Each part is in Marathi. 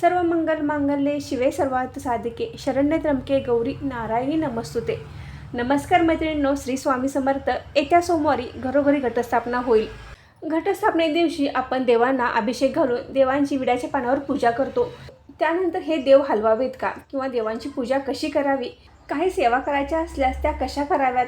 सर्व मंगल मांगल्ये शिवे सर्वार्थ साधिके शरण्य त्र्यंबके गौरी नारायणी नमस्तुते नमस्कार मैत्रिणींनो श्री स्वामी समर्थ येत्या सोमवारी घरोघरी घटस्थापना होईल घटस्थापने दिवशी आपण देवांना अभिषेक घालून देवांची विड्याच्या पानावर पूजा करतो त्यानंतर हे देव हलवावेत का किंवा देवांची पूजा कशी करावी काही सेवा करायच्या असल्यास त्या कशा कराव्यात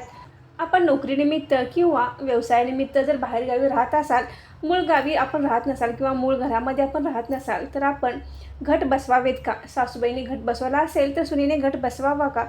आपण नोकरीनिमित्त किंवा व्यवसायानिमित्त जर बाहेरगावी राहत असाल मूळ गावी आपण राहत नसाल किंवा मूळ घरामध्ये आपण राहत नसाल तर आपण घट बसवावेत का? सासूबाईने घट बसवला असेल तर सुनीने घट बसवावा का?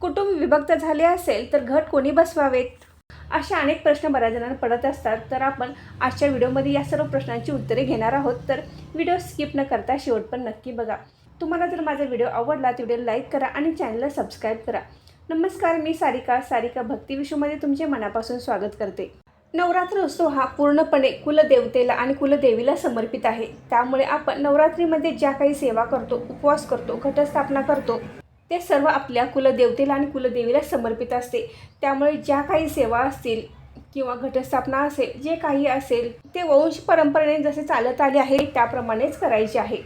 कुटुंब विभक्त झाले असेल तर घट कोणी बसवावेत? अशा अनेक प्रश्न बऱ्याच जणांना पडत असतात. तर आपण आजच्या व्हिडिओमध्ये या सर्व प्रश्नांची उत्तरे घेणार आहोत. तर व्हिडिओ स्किप न करता शेवट पण नक्की बघा. तुम्हाला जर माझा व्हिडिओ आवडला तर व्हिडिओ लाईक करा आणि चॅनलला सबस्क्राईब करा. नमस्कार मी सारिका. सारिका भक्ती विश्वमध्ये तुमचे मनापासून स्वागत करते. नवरात्र उत्सव हा पूर्णपणे कुलदेवतेला आणि कुलदेवीला समर्पित आहे. त्यामुळे आपण नवरात्रीमध्ये ज्या काही सेवा करतो उपवास करतो घटस्थापना करतो ते सर्व आपल्या कुलदेवतेला आणि कुलदेवीला समर्पित असते. त्यामुळे ज्या काही सेवा असतील किंवा घटस्थापना असेल जे काही असेल ते वंश परंपरेने जसे चालत आले आहे त्याप्रमाणेच करायचे आहे.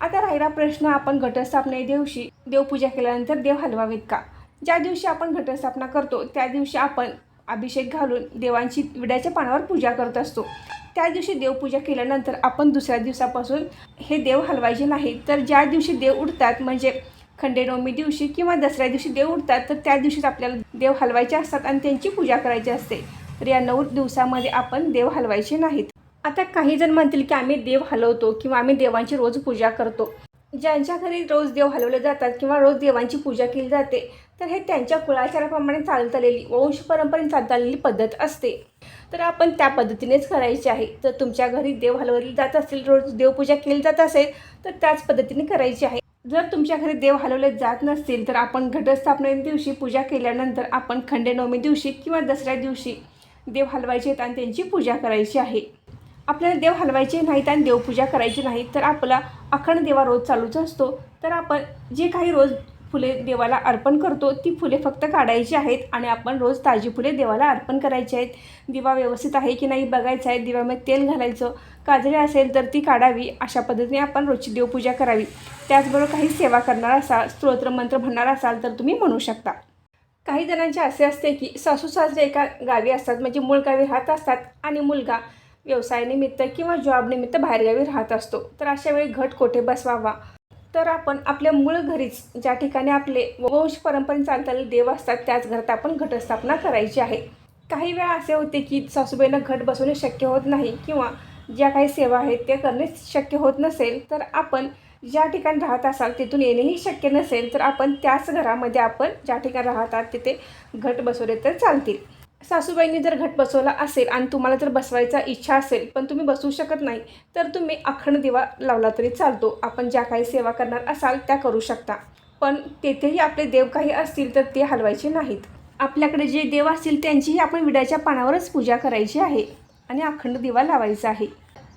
आता राहिला प्रश्न आपण घटस्थापने दिवशी देवपूजा केल्यानंतर देव हलवावेत का? ज्या दिवशी आपण घटस्थापना करतो त्या दिवशी आपण अभिषेक घालून देवांची विड्याच्या पानावर पूजा करत असतो. त्या दिवशी देवपूजा केल्यानंतर आपण दुसऱ्या दिवसापासून हे देव हलवायचे नाही. तर ज्या दिवशी देव उठतात म्हणजे खंडेनवमी दिवशी किंवा दसऱ्या दिवशी देव उठतात तर त्या दिवशीच आपल्याला देव हलवायचे असतात आणि त्यांची पूजा करायची असते. तर या नऊ दिवसामध्ये आपण देव हलवायचे नाहीत. आता काही जण म्हणतील की आम्ही देव हलवतो किंवा आम्ही देवांची रोज पूजा करतो. ज्यांच्या घरी रोज देव हलवले जातात किंवा रोज देवांची पूजा केली जाते तर हे त्यांच्या कुळाचाराप्रमाणे चालत आलेली वंश परंपरेने चालत आलेली पद्धत असते. तर आपण त्या पद्धतीनेच करायची आहे. तर तुमच्या घरी देव हलवले जात असेल रोज देवपूजा केली जात असेल तर त्याच पद्धतीने करायची आहे. जर तुमच्या घरी देव हलवले जात नसतील तर आपण घटस्थापने दिवशी पूजा केल्यानंतर आपण खंडेनवमी दिवशी किंवा दसऱ्या दिवशी देव हलवायचे आहेत आणि त्यांची पूजा करायची आहे. आपल्याला देव हलवायचे नाहीत आणि देवपूजा करायची नाही तर आपला अखंड देवा रोज चालूच असतो. तर आपण जे काही रोज फुले देवाला अर्पण करतो ती फुले फक्त काढायची आहेत आणि आपण रोज ताजी फुले देवाला अर्पण करायची आहेत. दिवा व्यवस्थित आहे की नाही बघायचं आहे. दिव्यामध्ये तेल घालायचं काजळी असेल तर ती काढावी. अशा पद्धतीने आपण रोजची देवपूजा करावी. त्याचबरोबर काही सेवा करणार असाल स्तोत्र मंत्र म्हणणार असाल तर तुम्ही म्हणू शकता. काही जणांचे असे असते की सासू सासरे एका गावी असतात म्हणजे मूळ गावी राहत असतात आणि मुलगा व्यवसायानिमित्त किंवा जॉबनिमित्त बाहेरगावी राहत असतो तर अशा वेळी घट कोठे बसवावा? तर आपण आपल्या मूळ घरीच ज्या ठिकाणी आपले वंश परंपरेने चालताले देव असतात त्याच घरात आपण घटस्थापना करायची आहे. काही वेळा असे होते की सासूबाईंना घट बसवणे शक्य होत नाही किंवा ज्या काही सेवा आहेत त्या करणे शक्य होत नसेल तर आपण ज्या ठिकाणी राहत असाल तिथून येणेही शक्य नसेल तर आपण त्याच घरामध्ये आपण ज्या ठिकाणी राहतात तिथे घट बसवले तर चालतील. सासूबाईंनी जर घट बसवला असेल आणि तुम्हाला जर बसवायचा इच्छा असेल पण तुम्ही बसवू शकत नाही तर तुम्ही अखंड दिवा लावला तरी चालतो. आपण ज्या काही सेवा करणार असाल त्या करू शकता. पण तेथेही आपले देव काही असतील तर ते हलवायचे नाहीत. आपल्याकडे जे देव असतील त्यांचीही आपण विड्याच्या पानावरच पूजा करायची आहे आणि अखंड दिवा लावायचा आहे.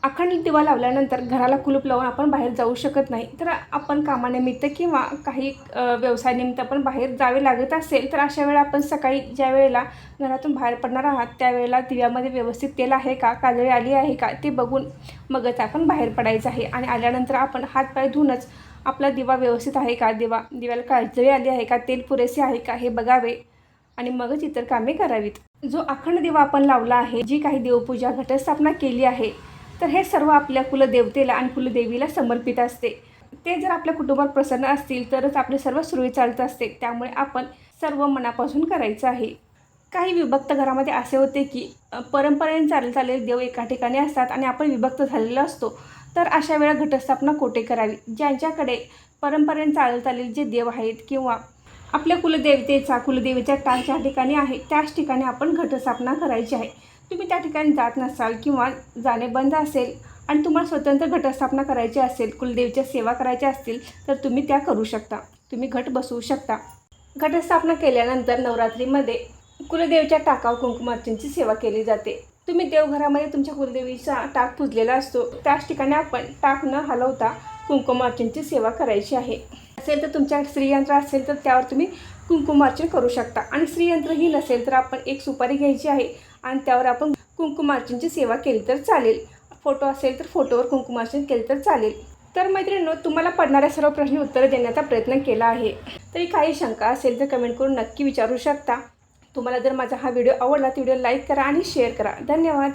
अखंड दिवा लावल्यानंतर घराला कुलूप लावून आपण बाहेर जाऊ शकत नाही. तर आपण कामानिमित्त किंवा काही व्यवसायानिमित्त आपण बाहेर जावे लागत असेल तर अशा वेळा आपण सकाळी ज्या वेळेला घरातून बाहेर पडणार आहात त्यावेळेला दिव्यामध्ये व्यवस्थित तेल आहे का काजळी आली आहे का ते बघून मगच आपण बाहेर पडायचं आहे. आणि आल्यानंतर आपण हातपाय धुवूनच आपला दिवा व्यवस्थित आहे का दिवा दिव्याला काजळी आली आहे का तेल पुरेसे आहे का हे बघावे आणि मगच इतर कामे करावीत. जो अखंड दिवा आपण लावला आहे जी काही देवपूजा घटस्थापना केली आहे तर हे सर्व आपल्या कुलदेवतेला आणि कुलदेवीला समर्पित असते. ते जर आपल्या कुटुंबात प्रसन्न असतील तरच आपले सर्व सुरळीत चालत असते. त्यामुळे आपण सर्व मनापासून करायचं आहे. काही विभक्त घरामध्ये असे होते की परंपरेने चालत आलेले देव एका ठिकाणी असतात आणि आपण विभक्त झालेलो असतो. तर अशा वेळा घटस्थापना कोठे करावी? ज्यांच्याकडे परंपरेने चालत आलेले जे देव आहेत किंवा आपल्या कुलदेवतेचा कुलदेवीचा टाक ज्या ठिकाणी आहे त्याच ठिकाणी आपण घटस्थापना करायची आहे. तुम्ही त्या ठिकाणी जात नसाल किंवा जाणे बंद असेल आणि तुम्हाला स्वतंत्र घटस्थापना करायची असेल कुलदेवीच्या सेवा करायच्या असतील तर तुम्ही त्या करू शकता. तुम्ही घट बसवू शकता. घटस्थापना केल्यानंतर नवरात्रीमध्ये कुलदेवीच्या टाकाव कुंकुमार्चनची सेवा केली जाते. तुम्ही देवघरामध्ये तुमच्या कुलदेवीचा टाक पुजलेला असतो. त्याच ठिकाणी आपण टाक न हलवता कुंकुमार्चनची सेवा करायची आहे. असेल तर तुमच्या श्रीयंत्र असेल तर त्यावर तुम्ही कुंकुमार्चन करू शकता. आणि श्रीयंत्रही नसेल तर आपण एक सुपारी घ्यायची आहे आणि त्यावर आपण कुंकुमार्चनची सेवा केली तर चालेल. फोटो असेल तर फोटोवर कुंकुमार्चन केलं तर चालेल. तर मैत्रिणींनो तुम्हाला पडणाऱ्या सर्व प्रश्न उत्तरं देण्याचा प्रयत्न केला आहे. तरी काही शंका असेल तर कमेंट करून नक्की विचारू शकता. तुम्हाला जर माझा हा व्हिडिओ आवडला तर व्हिडिओ लाईक करा आणि शेअर करा. धन्यवाद.